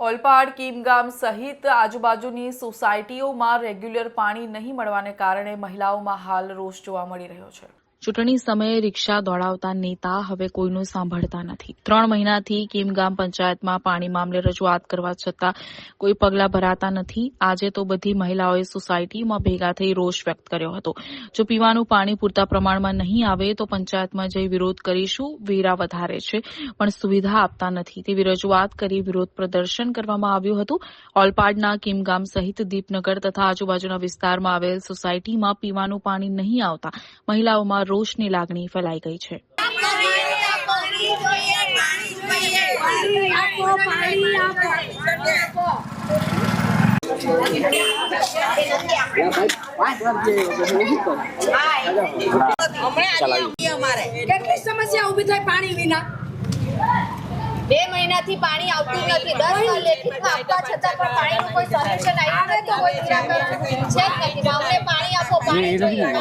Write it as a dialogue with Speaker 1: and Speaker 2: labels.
Speaker 1: ઓલપાડ, કીમગામ સહિત આજુબાજુની સોસાયટીઓમાં રેગ્યુલર પાણી નહીં મળવાને કારણે મહિલાઓમાં હાલ રોષ જોવા મળી રહ્યો છે.
Speaker 2: ચૂંટણી સમયે રિક્ષા દોડાવતા નેતા હવે કોઈનું સાંભળતા નથી. ત્રણ મહિનાથી કીમગામ પંચાયતમાં પાણી મામલે રજૂઆત કરવા છતાં કોઈ પગલાં ભરાતા નથી. આજે તો બધી મહિલાઓએ સોસાયટીમાં ભેગા થઈ રોષ વ્યક્ત કર્યો હતો. જો પીવાનું પાણી પૂરતા પ્રમાણમાં નહીં આવે તો પંચાયતમાં જઈ વિરોધ કરીશું. વેરા વધારે છે, પણ સુવિધા આપતા નથી. તેવી રજૂઆત કરી વિરોધ પ્રદર્શન કરવામાં આવ્યું હતું. ઓલપાડના કીમગામ સહિત દીપનગર તથા આજુબાજુના વિસ્તારમાં આવેલ સોસાયટીમાં પીવાનું પાણી નહીં આવતા મહિલાઓમાં રોષની લાગણી ફેલાઈ ગઈ છે.
Speaker 3: કેટલી સમસ્યા ઊભી થાય પાણી વિના?
Speaker 4: બે મહિનાથી પાણી આવતું નથી. દસ વાર લેખિતમાં આપવા છતાં પણ પાણીનું કોઈ સોલ્યુશન આવ્યું નથી. કોઈ નિરાકરણ. છે જ નથી. અમને પાણી આપો પાણી જોઈએ.